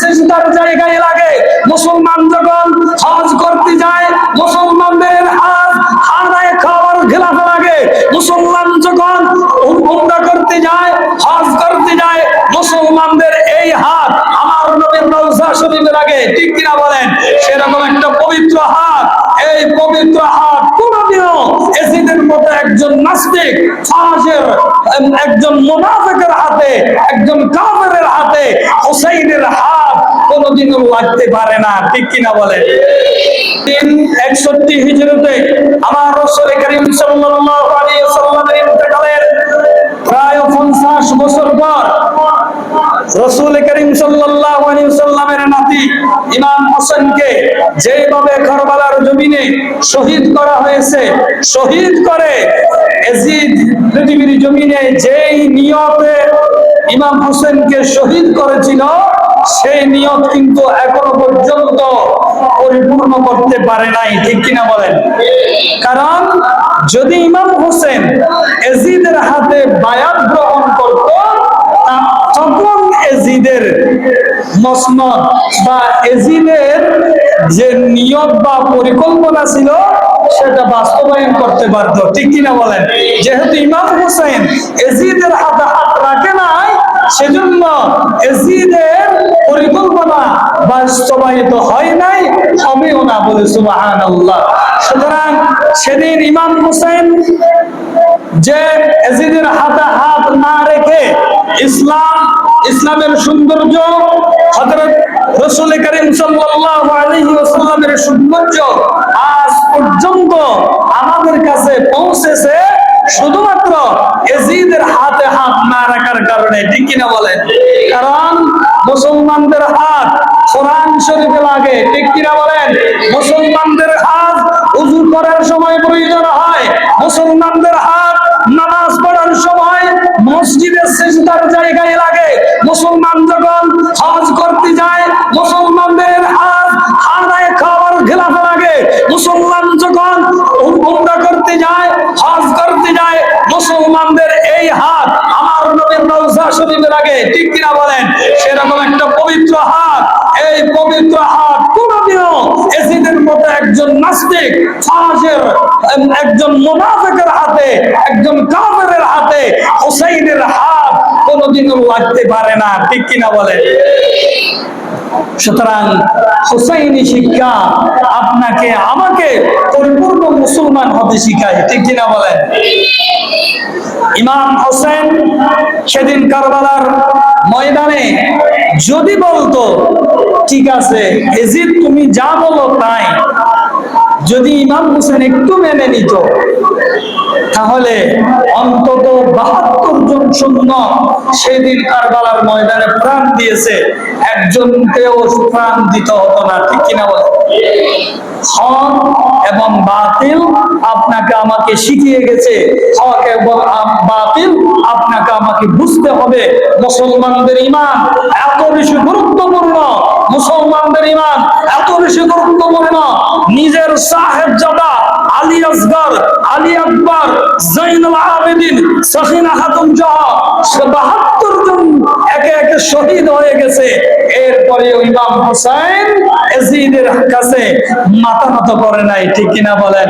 সেজদার জায়গায় লাগে। মুসলমান যখন হজ করতে যায়, মুসলমানদের হাত খানায় খাওয়ার খেলাফে লাগে। মুসলমান যখন উমরা করতে যায়, হজ করতে যায়, মুসলমানদের এই হাত আমার নবীর রওজা শরীফে লাগে। ঠিক কিনা বলেন? সেরকম একটা পবিত্র হাত। এই পবিত্র হাত কোনদিনও মতো একজন নাস্তিক ফাসের একজন মুনাফিকের হাতে, একজন কাফেরের হাতে হুসাইনের হাত কোনদিনও লাগতে পারে না। ঠিক কিনা বলে? তিন একষট্টি হিজরতে আমার রসুল করিম সাল্লাল্লাহু আলাইহি ওয়াসাল্লামের ইন্তেকালের প্রায় 50 বছর পর রসুল করিম সাল্লাল্লাহু আলাইহি ওয়াসাল্লামের নাতি ইমাম হোসেনকে যেভাবে কারবালার জমিনে শহীদ করা হয়েছে, শহীদ করে পৃথিবীর জমিনে যেই নিয়তে ইমাম হোসেনকে শহীদ করেছিল, সেই নিয়ত কিন্তু এখনও পর্যন্ত পরিপূর্ণ করতে পারে নাই, ঠিক কিনা বলেন? কারণ যদি ইমাম হোসেন এজিদের হাতে বায়াত গ্রহণ করত তখন এজিদের মসনদ বা এজিদের যে নিয়ত বা পরিকল্পনা ছিল, সেটা বাস্তবায়ন করতে পারত ঠিক কিনা বলেন? যেহেতু ইমাম হোসেন এজিদের হাতে হাত রাখে নাই, সেজন্য এজিদের পরিকল্পনা বাস্তবায়িত হয় নাই হবেও না বলে সুবাহান সুতরাং সেদিন ইমাম হোসেন যে এজিদের হাতে হাত না রেখে ইসলাম, ইসলামের সৌন্দর্য রাসূল করিম সাল্লাল্লাহু আলাইহি ওয়াসাল্লামের সৌন্দর্য আজ পর্যন্ত আমাদের কাছে পৌঁছেছে শুধুমাত্র এজিদের হাতে হাত না রাখার কারণে, ঠিক কিনা বলেন? কারণ মুসলমানদের হাত কোরআন শরীফে লাগে, ঠিক কিনা বলেন? মুসলমানদের হাত উজু করার সময় প্রয়োজন হয়, মুসলমানদের হাত নামাজ পড়ার সময় মসজিদের সেজদার জায়গায় লাগে। মুসলমান যখন হজ লাগে। ঠিক কিনা বলেন? সেরকম একটা পবিত্র হাত। এই পবিত্র হাত কোনদিনও এসিদের মতো একজন নাস্তিক ফাসের একজন মুনাফিকের হাতে, একজন কাফেরের হাতে হুসাইনের হাত কোনদিনও লাগতে পারে না। ঠিক কিনা বলে সুতরাং হুসাইনি শিক্ষা আপনাকে, আমাকে পরিপূর্ণ মুসলমান হতে শিখায়, ঠিক কিনা বলেন? ইমাম হোসেন সেদিন কারবালার ময়দানে যদি বলতো, ঠিক আছে এজিদ তুমি যা বলো তাই। যদি ইমাম হোসেন একটু মেনে নিত, তাহলে অন্তত বাহাত্তর সৈন্য সেদিন কারবালার ময়দানে প্রাণ দিয়েছে। একজনকেও প্রাণ দিতে হতো না, ঠিক কিনা বলে হক এবং বাতিল আপনাকে আমাকে শিখিয়ে গেছে। হক এবং বাতিল আপনাকে আমাকে বুঝতে হবে। মুসলমানদের ইমান এত বেশি গুরুত্বপূর্ণ। মুসলমানদের ইমান এত বেশি গুরুত্বপূর্ণ। নিজের সাহেব জাদা আলী আসগর আলী আকবর, জৈনুল আবেদিন সখিনা হাতুম জহ বাহাত্তর জন একে একে শহীদ হয়ে গেছে। এরপরে ইমাম হোসেন এজিদের কাছে মাথা মতো করে নাই, ঠিক কিনা বলেন?